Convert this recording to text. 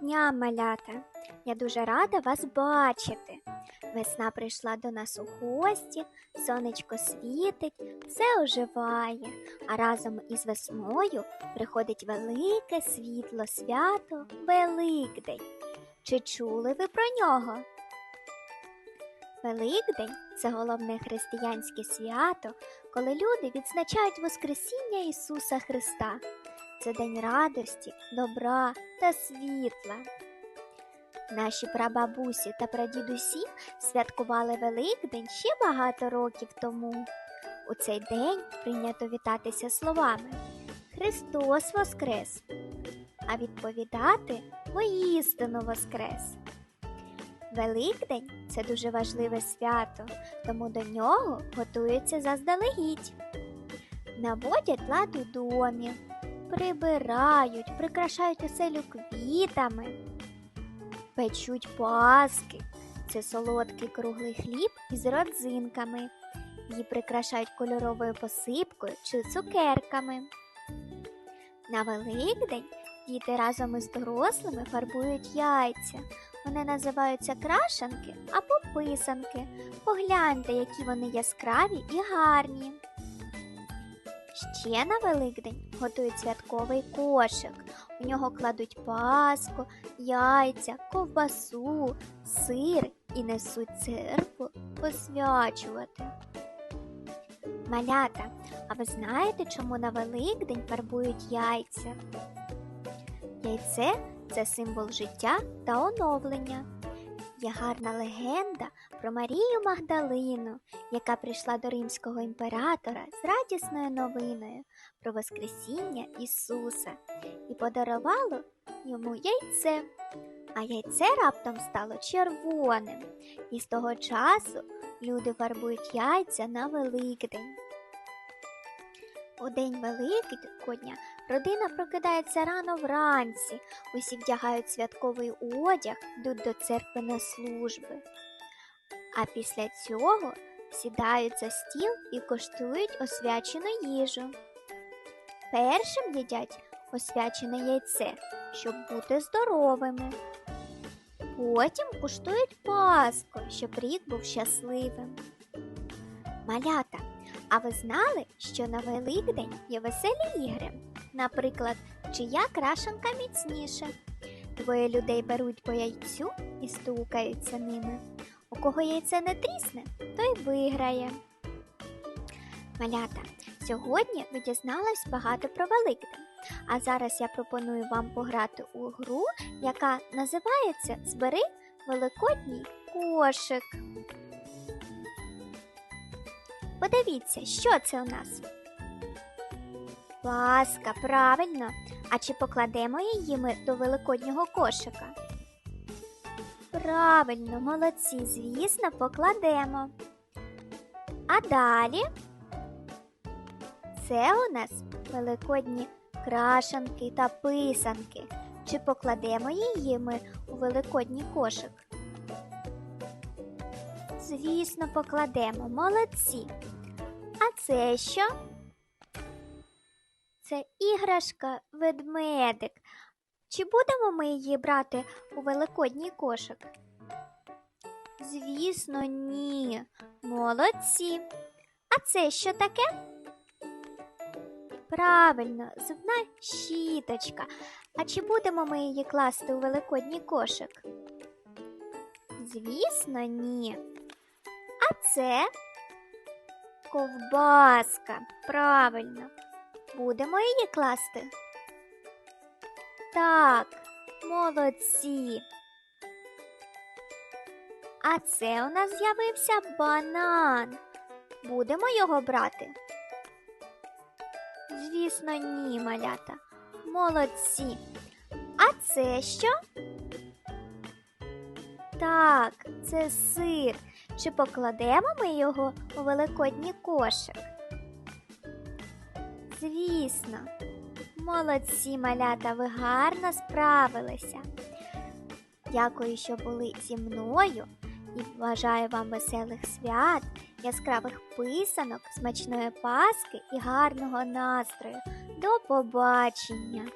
Дня, малята! Я дуже рада вас бачити. Весна прийшла до нас у гості, сонечко світить, все оживає, а разом із весною приходить велике світло свято Великдень. Чи чули ви про нього? Великдень це головне християнське свято, коли люди відзначають Воскресіння Ісуса Христа. Це день радості, добра та світла. Наші прабабусі та прадідусі святкували Великдень ще багато років тому. У цей день прийнято вітатися словами Христос Воскрес, а відповідати воістину Воскрес. Великдень це дуже важливе свято, тому до нього готуються заздалегідь. Наводять лад у домі, прибирають, прикрашають оселю квітами, печуть паски. Це солодкий круглий хліб із родзинками. Її прикрашають кольоровою посипкою чи цукерками. На Великдень діти разом із дорослими фарбують яйця. Вони називаються крашанки або писанки. Погляньте, які вони яскраві і гарні. Ще на Великдень готують святковий кошик. У нього кладуть паску, яйця, ковбасу, сир і несуть церкву посвячувати. Малята, а ви знаєте, чому на Великдень фарбують яйця? Яйце це символ життя та оновлення. Є гарна легенда про Марію Магдалину, яка прийшла до римського імператора з радісною новиною про Воскресіння Ісуса і подарувало йому яйце. А яйце раптом стало червоним, і з того часу люди фарбують яйця на Великдень. У день Великодня родина прокидається рано вранці, усі вдягають святковий одяг, йдуть до церкви на служби. А після цього сідають за стіл і коштують освячену їжу. Першим їдять освячене яйце, щоб бути здоровими. Потім куштують паску, щоб рік був щасливим. Малята, а ви знали, що на Великдень є веселі ігри? Наприклад, чия крашенка міцніша. Двоє людей беруть по яйцю і стукаються ними. У кого яйце не трісне, той виграє. Малята, сьогодні ви дізнались багато про Великдень. А зараз я пропоную вам пограти у гру, яка називається Збери великодній кошик. Подивіться, що це у нас? Паска, правильно. А чи покладемо її ми до великоднього кошика? Правильно, молодці, звісно, покладемо. А далі це у нас великодні крашанки та писанки. Чи покладемо її ми у великодній кошик? Звісно, покладемо, молодці. А це що? Це іграшка ведмедик. Чи будемо ми її брати у великодній кошик? Звісно, ні. Молодці. А це що таке? Правильно, зубна щіточка. А чи будемо ми її класти у великодній кошик? Звісно, ні. А це ковбаска. Правильно. Будемо її класти? Так, молодці. А це у нас з'явився банан. Будемо його брати? Звісно, ні, малята. Молодці. А це що? Так, це сир. Чи покладемо ми його у великодній кошик? Звісно, молодці малята, ви гарно справилися. Дякую, що були зі мною і бажаю вам веселих свят, яскравих писанок, смачної паски і гарного настрою. До побачення!